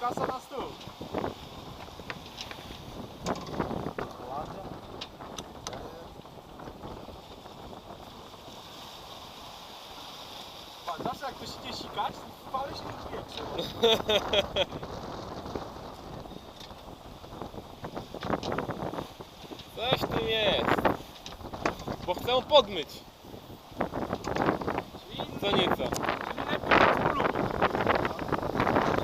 kasa na stół. Patrz, zawsze jak ktoś idzie sikać, fale się już większe. Coś tu jest. Bo chcę podmyć. Co nieco.